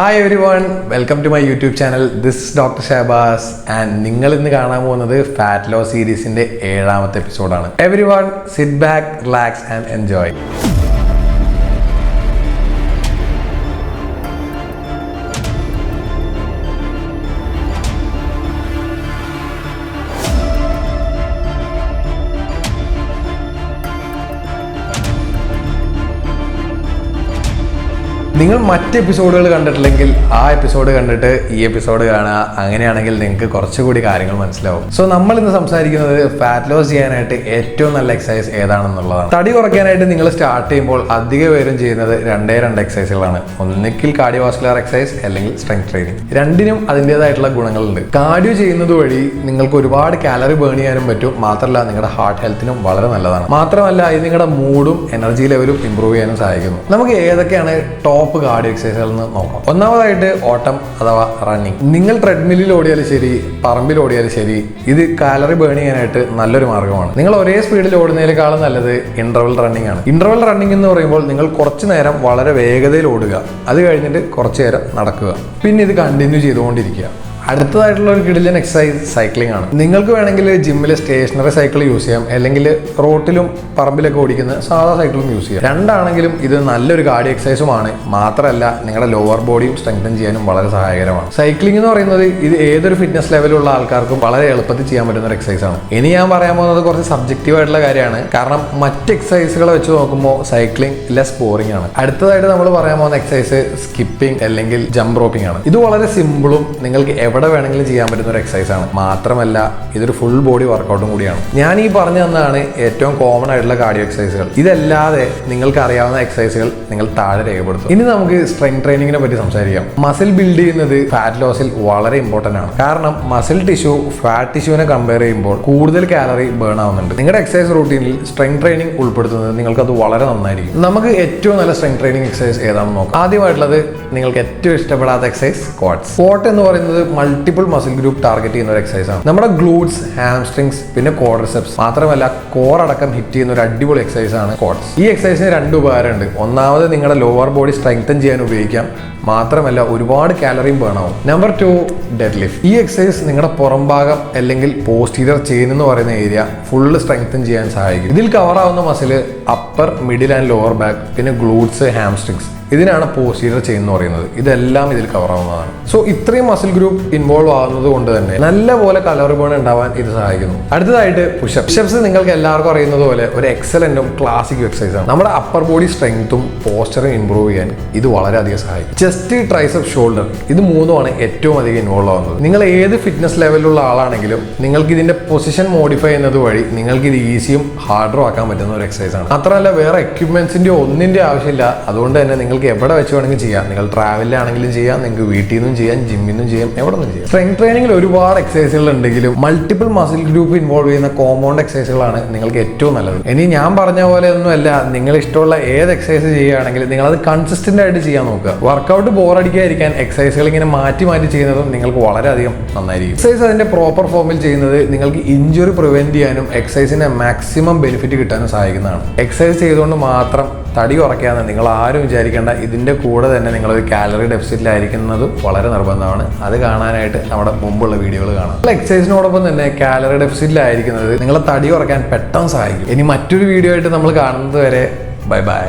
Hi everyone welcome to my YouTube channel this doctor Shahbaz and നിങ്ങൾ ഇന്ന് കാണാൻ പോകുന്നത് ഫാറ്റ് ലോ സീരീസിന്റെ ഏഴാമത്തെ എപ്പിസോഡാണ് everyone sit back relax and enjoy നിങ്ങൾ മറ്റ് എപ്പിസോഡുകൾ കണ്ടിട്ടില്ലെങ്കിൽ ആ എപ്പിസോഡ് കണ്ടിട്ട് ഈ എപ്പിസോഡ് കാണുക. അങ്ങനെയാണെങ്കിൽ നിങ്ങൾക്ക് കുറച്ചുകൂടി കാര്യങ്ങൾ മനസ്സിലാവും. സോ നമ്മൾ ഇന്ന് സംസാരിക്കുന്നത് ഫാറ്റ് ലോസ് ചെയ്യാനായിട്ട് ഏറ്റവും നല്ല എക്സസൈസ് ഏതാണെന്നുള്ളതാണ്. തടി കുറയ്ക്കാനായിട്ട് നിങ്ങൾ സ്റ്റാർട്ട് ചെയ്യുമ്പോൾ അധിക പേരും ചെയ്യുന്നത് രണ്ടേ രണ്ട് എക്സസൈസുകളാണ് ഒന്നിക്കിൽ കാർഡിയോവാസ്കുലർ എക്സസൈസ് അല്ലെങ്കിൽ സ്ട്രെങ്ത് ട്രെയിനിങ് രണ്ടിനും അതിന്റെതായിട്ടുള്ള ഗുണങ്ങളുണ്ട്. കാർഡിയോ ചെയ്യുന്നത് വഴി നിങ്ങൾക്ക് ഒരുപാട് കാലറി ബേൺ ചെയ്യാനും പറ്റും. മാത്രമല്ല നിങ്ങളുടെ ഹാർട്ട് ഹെൽത്തിനും വളരെ നല്ലതാണ്. മാത്രമല്ല ഇത് നിങ്ങളുടെ മൂഡും എനർജി ലെവലും ഇമ്പ്രൂവ് ചെയ്യാനും സഹായിക്കുന്നു. നമുക്ക് ഏതൊക്കെയാണ് ടോപ്പ് കാർഡിയോ എക്സസൈസുകൾ എന്ന് നോക്കാം. ഒന്നാമതായിട്ട് ഓട്ടം അഥവാ റണ്ണിങ് നിങ്ങൾ ട്രെഡ്മില്ലിൽ ഓടിയാലും ശരി പറമ്പിൽ ഓടിയാലും ശരി ഇത് കാലറി ബേൺ ചെയ്യാനായിട്ട് നല്ലൊരു മാർഗമാണ് നിങ്ങൾ ഒരേ സ്പീഡിൽ ഓടുന്നതിനേക്കാളും നല്ലത് ഇന്റർവൽ റണ്ണിങ് ആണ്. ഇന്റർവൽ റണ്ണിങ് എന്ന് പറയുമ്പോൾ നിങ്ങൾ കുറച്ച് നേരം വളരെ വേഗതയിൽ ഓടുക. അത് കഴിഞ്ഞിട്ട് കുറച്ച് നേരം നടക്കുക. പിന്നെ ഇത് കണ്ടിന്യൂ ചെയ്തുകൊണ്ടിരിക്കുക. അടുത്തതായിട്ടുള്ള ഒരു കിടിലൻ എക്സസൈസ് സൈക്ലിംഗ് ആണ്. നിങ്ങൾക്ക് വേണമെങ്കിൽ ജിമ്മിൽ സ്റ്റേഷനറി സൈക്കിൾ യൂസ് ചെയ്യാം. അല്ലെങ്കിൽ റോട്ടിലും പറമ്പിലൊക്കെ ഓടിക്കുന്ന സാധാ സൈക്കിളും യൂസ് ചെയ്യാം. രണ്ടാണെങ്കിലും ഇത് നല്ലൊരു കാർഡിയോ എക്സസൈസുമാണ് മാത്രമല്ല നിങ്ങളുടെ ലോവർ ബോഡിയും സ്ട്രെങ്തൻ ചെയ്യാനും വളരെ സഹായകരമാണ്. സൈക്ലിംഗ് എന്ന് പറയുന്നത് ഇത് ഏതൊരു ഫിറ്റ്നസ് ലെവലുള്ള ആൾക്കാർക്കും വളരെ എളുപ്പത്തിൽ ചെയ്യാൻ പറ്റുന്ന ഒരു എക്സസൈസ് ആണ്. ഇനി ഞാൻ പറയാൻ പോകുന്നത് കുറച്ച് സബ്ജക്റ്റീവ് ആയിട്ടുള്ള കാര്യമാണ്. കാരണം മറ്റ് എക്സസൈസുകളെ വെച്ച് നോക്കുമ്പോൾ സൈക്ലിംഗ് ലെസ് ബോറിംഗ് ആണ്. അടുത്തതായിട്ട് നമ്മൾ പറയാൻ പോകുന്ന എക്സസൈസ് സ്കിപ്പിംഗ് അല്ലെങ്കിൽ ജമ്പ് റോപ്പിംഗ് ആണ്. ഇത് വളരെ സിമ്പിളും നിങ്ങൾക്ക് എവിടെ വേണമെങ്കിലും ചെയ്യാൻ പറ്റുന്ന ഒരു എക്സസൈസ് ആണ്. മാത്രമല്ല ഇതൊരു ഫുൾ ബോഡി വർക്കൗട്ടും കൂടിയാണ്. ഞാൻ ഈ പറഞ്ഞു തന്നതാണ് ഏറ്റവും കോമൺ ആയിട്ടുള്ള കാർഡിയോ എക്സസൈസുകൾ ഇതല്ലാതെ നിങ്ങൾക്ക് അറിയാവുന്ന എക്സസൈസുകൾ നിങ്ങൾ താഴെ രേഖപ്പെടുത്തും. ഇനി നമുക്ക് സ്ട്രെങ് ട്രെയിനിങ്ങിനെ പറ്റി സംസാരിക്കാം. മസിൽ ബിൽഡ് ചെയ്യുന്നത് ഫാറ്റ് ലോസിൽ വളരെ ഇമ്പോർട്ടന്റ് ആണ്. കാരണം മസിൽ ടിഷ്യൂ ഫാറ്റ് ടിഷ്യൂവിനെ കമ്പയർ ചെയ്യുമ്പോൾ കൂടുതൽ കാലറി ബേൺ ആവുന്നുണ്ട്. നിങ്ങളുടെ എക്സസൈസ് റൂട്ടീനിൽ സ്ട്രെങ് ട്രെയിനിങ് ഉൾപ്പെടുത്തുന്നത് നിങ്ങൾക്ക് അത് വളരെ നന്നായിരിക്കും. നമുക്ക് ഏറ്റവും നല്ല സ്ട്രെങ് ട്രെയിനിങ് എക്സസൈസ് ഏതാണെന്ന് നോക്കാം. ആദ്യമായിട്ടുള്ളത് നിങ്ങൾക്ക് ഏറ്റവും ഇഷ്ടപ്പെടാത്ത എക്സസൈസ് സ്ക്വാട്സ് സ്ക്വാട്ട് എന്ന് പറയുന്നത് മൾട്ടിപ്പിൾ മസിൽ ഗ്രൂപ്പ് ടാർഗറ്റ് ചെയ്യുന്ന ഒരു എക്സസൈസ് ആണ്. നമ്മുടെ ഗ്ലൂഡ്സ് ഹാംസ്ട്രിങ്സ് പിന്നെ കോഡർസെപ്സ് മാത്രമല്ല കോർ അടക്കം ഹിറ്റ് ചെയ്യുന്ന ഒരു അടിപൊളി എക്സസൈസ് ആണ് കോഡ്സ് ഈ എക്സസൈസിന് രണ്ട് ഉപകാരമുണ്ട്. ഒന്നാമത് നിങ്ങളുടെ ലോവർ ബോഡി സ്ട്രെങ്തൻ ചെയ്യാൻ ഉപയോഗിക്കാം. മാത്രമല്ല ഒരുപാട് കാലറിയും ബേൺ ആവും. നമ്പർ ടു ഡെഡ് ലിഫ്റ്റ് ഈ എക്സസൈസ് നിങ്ങളുടെ പുറം ഭാഗം അല്ലെങ്കിൽ പോസ്റ്റീരിയർ ചെയിൻ എന്ന് പറയുന്ന ഏരിയ ഫുള്ള് സ്ട്രെങ്തൻ ചെയ്യാൻ സഹായിക്കും. ഇതിൽ കവർ ആവുന്ന muscle upper middle and lower back പിന്നെ ഗ്ലൂഡ്സ് ഹാംസ്ട്രിങ്സ് ഇതിനാണ് പോസ്റ്റീരിയർ ചെയിൻ എന്ന് പറയുന്നത്. ഇതെല്ലാം ഇതിൽ കവർ ആവുന്നതാണ്. സോ ഇത്രയും മസിൽ ഗ്രൂപ്പ് ഇൻവോൾവ് ആവുന്നത് കൊണ്ട് തന്നെ നല്ല പോലെ കലറി ബേൺ ഉണ്ടാവാൻ ഇത് സഹായിക്കുന്നു. അടുത്തതായിട്ട് പുഷപ്പ് പുഷപ്സ് നിങ്ങൾക്ക് എല്ലാവർക്കും അറിയുന്നത് പോലെ ഒരു എക്സലന്റും ക്ലാസിക് എക്സസൈസ് ആണ്. നമ്മുടെ അപ്പർ ബോഡി സ്ട്രെങ്ത്തും പോസ്റ്ററും ഇംപ്രൂവ് ചെയ്യാൻ ഇത് വളരെയധികം സഹായിക്കും. ചെസ്റ്റ് ട്രൈസപ്പ് ഷോൾഡർ ഇത് മൂന്നുമാണ് ഏറ്റവും അധികം ഇൻവോൾവ് ആവുന്നത്. നിങ്ങൾ ഏത് ഫിറ്റ്നസ് ലെവലിലുള്ള ആളാണെങ്കിലും നിങ്ങൾക്ക് ഇതിന്റെ പൊസിഷൻ മോഡിഫൈ ചെയ്യുന്നത് വഴി നിങ്ങൾക്ക് ഇത് ഈസിയും ഹാർഡറും ആക്കാൻ പറ്റുന്ന ഒരു എക്സസൈസ് ആണ്. മാത്രമല്ല വേറെ എക്യുപ്മെന്റ്സിന്റെ ഒന്നിന്റെ ആവശ്യമില്ല. അതുകൊണ്ട് തന്നെ നിങ്ങൾക്ക് എവിടെ വെച്ച് വേണമെങ്കിലും ചെയ്യാം. നിങ്ങൾ ട്രാവലിലാണെങ്കിലും ചെയ്യാം നിങ്ങൾക്ക് വീട്ടിൽ നിന്നും ചെയ്യാം ജിമ്മിൽ നിന്നും ചെയ്യാം എവിടെ നിന്നും ചെയ്യാം സ്ട്രെങ്ത് ട്രെയിനിങ്ങിൽ ഒരുപാട് എക്സസൈസുകൾ ഉണ്ടെങ്കിലും മൾട്ടിപ്പിൾ മസിൽ ഗ്രൂപ്പ് ഇൻവോൾവ് ചെയ്യുന്ന കോമ്പൗണ്ട് എക്സസൈസുകളാണ് നിങ്ങൾക്ക് ഏറ്റവും നല്ലത്. ഇനി ഞാൻ പറഞ്ഞ പോലെ ഒന്നുമല്ല നിങ്ങൾ ഇഷ്ടമുള്ള ഏത് എക്സസൈസ് ചെയ്യുകയാണെങ്കിൽ നിങ്ങൾ അത് കൺസിസ്റ്റന്റ് ആയിട്ട് ചെയ്യാൻ നോക്കുക. വർക്കൗട്ട് ബോറടിക്കാതിരിക്കാൻ എക്സസൈസുകൾ ഇങ്ങനെ മാറ്റി മാറ്റി ചെയ്യുന്നതും നിങ്ങൾക്ക് വളരെയധികം നന്നായിരിക്കും. എക്സസൈസ് അതിന്റെ പ്രോപ്പർ ഫോമിൽ ചെയ്യുന്നത് നിങ്ങൾക്ക് ഇഞ്ചുറി പ്രിവെന്റ് ചെയ്യാനും എക്സസൈസിന്റെ മാക്സിമം ബെനിഫിറ്റ് കിട്ടാനും സഹായിക്കുന്നതാണ്. എക്സസൈസ് ചെയ്തുകൊണ്ട് മാത്രം തടി കുറയ്ക്കാന്ന് നിങ്ങൾ ആരും വിചാരിക്കേണ്ട. ഇതിന്റെ കൂടെ തന്നെ നിങ്ങളൊരു കാലറി ഡെഫിസിറ്റിലായിരിക്കുന്നതും വളരെ നിർബന്ധമാണ്. അത് കാണാനായിട്ട് നമ്മുടെ മുമ്പുള്ള വീഡിയോകൾ കാണാം. എക്സസൈസിനോടൊപ്പം തന്നെ കാലറി ഡെഫിസിറ്റിലായിരിക്കുന്നത് നിങ്ങളെ തടി കുറയ്ക്കാൻ പെട്ടെന്ന് സഹായിക്കും. ഇനി മറ്റൊരു വീഡിയോ ആയിട്ട് നമ്മൾ കാണുന്നത് വരെ ബൈ ബൈ.